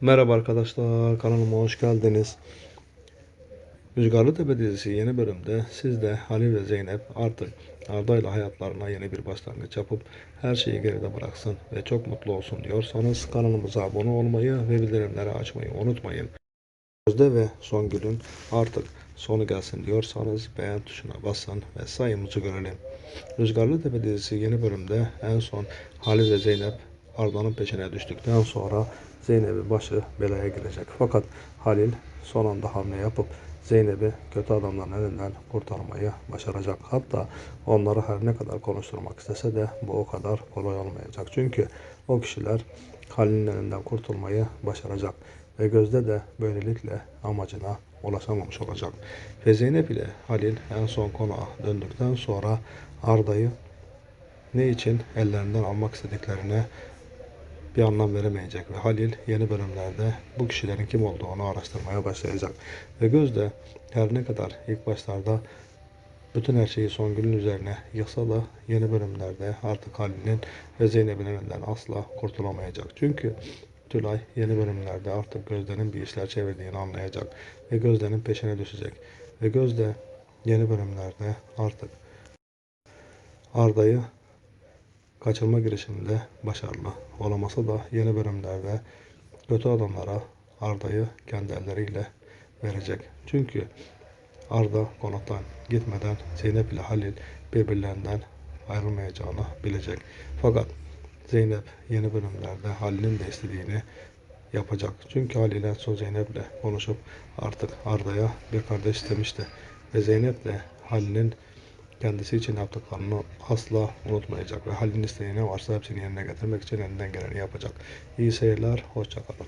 Merhaba arkadaşlar, kanalıma hoş geldiniz. Rüzgarlı Tepe dizisi yeni bölümde siz de Halil ve Zeynep artık Arda ile hayatlarına yeni bir başlangıç yapıp her şeyi geride bıraksın ve çok mutlu olsun diyorsanız kanalımıza abone olmayı ve bildirimleri açmayı unutmayın. Gözde ve Songül'ün artık sonu gelsin diyorsanız beğen tuşuna basın ve sayımızı görelim. Rüzgarlı Tepe dizisi yeni bölümde en son Halil ve Zeynep Arda'nın peşine düştükten sonra Zeynep'in başı belaya girecek. Fakat Halil son anda hamle yapıp Zeynep'i kötü adamların elinden kurtarmayı başaracak. Hatta onları her ne kadar konuşturmak istese de bu o kadar kolay olmayacak. Çünkü o kişiler Halil'in elinden kurtulmayı başaracak. Ve Gözde de böylelikle amacına ulaşamamış olacak. Ve Zeynep ile Halil en son konağa döndükten sonra Arda'yı ne için ellerinden almak istediklerine bir anlam veremeyecek ve Halil yeni bölümlerde bu kişilerin kim olduğunu araştırmaya başlayacak. Ve Gözde her ne kadar ilk başlarda bütün her şeyi Songül'ün üzerine yıksa da yeni bölümlerde artık Halil'in ve Zeynep'in elinden asla kurtulamayacak. Çünkü Tülay yeni bölümlerde artık Gözde'nin bir işler çevirdiğini anlayacak ve Gözde'nin peşine düşecek. Ve Gözde yeni bölümlerde artık Arda'yı kaçırma girişiminde başarılı olamasa da yeni bölümlerde kötü adamlara Arda'yı kendi elleriyle verecek. Çünkü Arda konaktan gitmeden Zeynep ile Halil birbirlerinden ayrılmayacağını bilecek. Fakat Zeynep yeni bölümlerde Halil'in de istediğini yapacak. Çünkü Halil en son Zeynep'le konuşup artık Arda'ya bir kardeş istemişti. Ve Zeynep de Halil'in kendisi için yaptıklarını asla unutmayacak ve Halil'in isteği ne varsa hepsini yerine getirmek için elinden geleni yapacak. İyi seyirler, hoşçakalın.